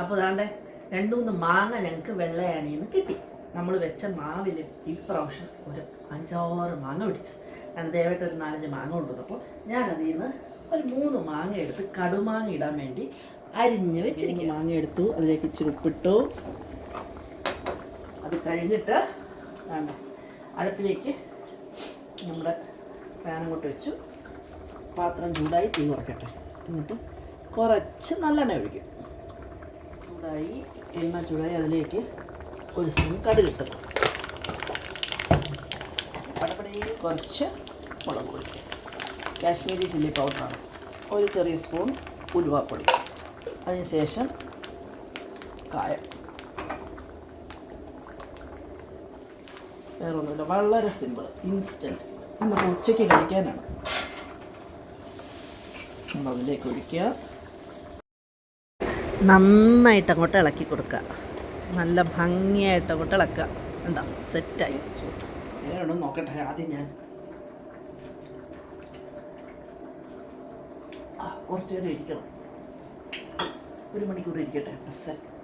അപ്പോൾ അതാണ്ട് രണ്ട് മൂന്ന് മാങ്ങ ഞങ്ങൾക്ക് വെള്ളയാണിന്ന് കിട്ടി. നമ്മൾ വെച്ച മാവിൽ ഇപ്രാവശ്യം ഒരു അഞ്ചാറ് മാങ്ങ പിടിച്ചു. ഞാൻ ദയവായിട്ട് ഒരു നാലഞ്ച് മാങ്ങ കൊണ്ടുവന്നപ്പോൾ ഞാൻ അതിൽ നിന്ന് ഒരു മൂന്ന് മാങ്ങ എടുത്ത് കടുമാങ്ങ ഇടാൻ വേണ്ടി അരിഞ്ഞ് വെച്ചിരിക്കും. മാങ്ങ എടുത്തു. അതിലേക്ക് ഇച്ചിരി ഉപ്പിട്ടു. അത് കഴിഞ്ഞിട്ട് വേണ്ട അടുപ്പിലേക്ക് നമ്മുടെ പാൻ അങ്ങോട്ട് വെച്ചു. പാത്രം ചൂടായി തീ കുറയ്ക്കട്ടെ എന്നിട്ട് കുറച്ച് നല്ലെണ്ണ ഒഴിക്കും. ചൂടായി എണ്ണ ചൂടായി അതിലേക്ക് ഒരു സ്പൂൺ കടുക് ഇട്ടു പടപ്പടയിൽ കുറച്ച് മുളക് പൊടി. കാശ്മീരി ചില്ലി പൗഡറാണ് ഒരു ചെറിയ സ്പൂൺ ഉലുവാപ്പൊടി. അതിനുശേഷം കായം. വേറെ ഒന്നുമില്ല വളരെ സിമ്പിൾ ഇൻസ്റ്റന്റ് നമുക്ക് ഉച്ചയ്ക്ക് കഴിക്കാനാണ്. നമ്മൾ അതിലേക്ക് ഒഴിക്കുക. നന്നായിട്ട് അങ്ങോട്ട് ഇളക്കി കൊടുക്കുക. നല്ല ഭംഗിയായിട്ട് അങ്ങോട്ട് ഇളക്കുക. എന്താ സെറ്റായി. നോക്കട്ടെ ആദ്യം ഞാൻ. കുറച്ച് നേരം ഇരിക്കണം. ഒരു മണിക്കൂർ ഇരിക്കട്ടെ സെറ്റ്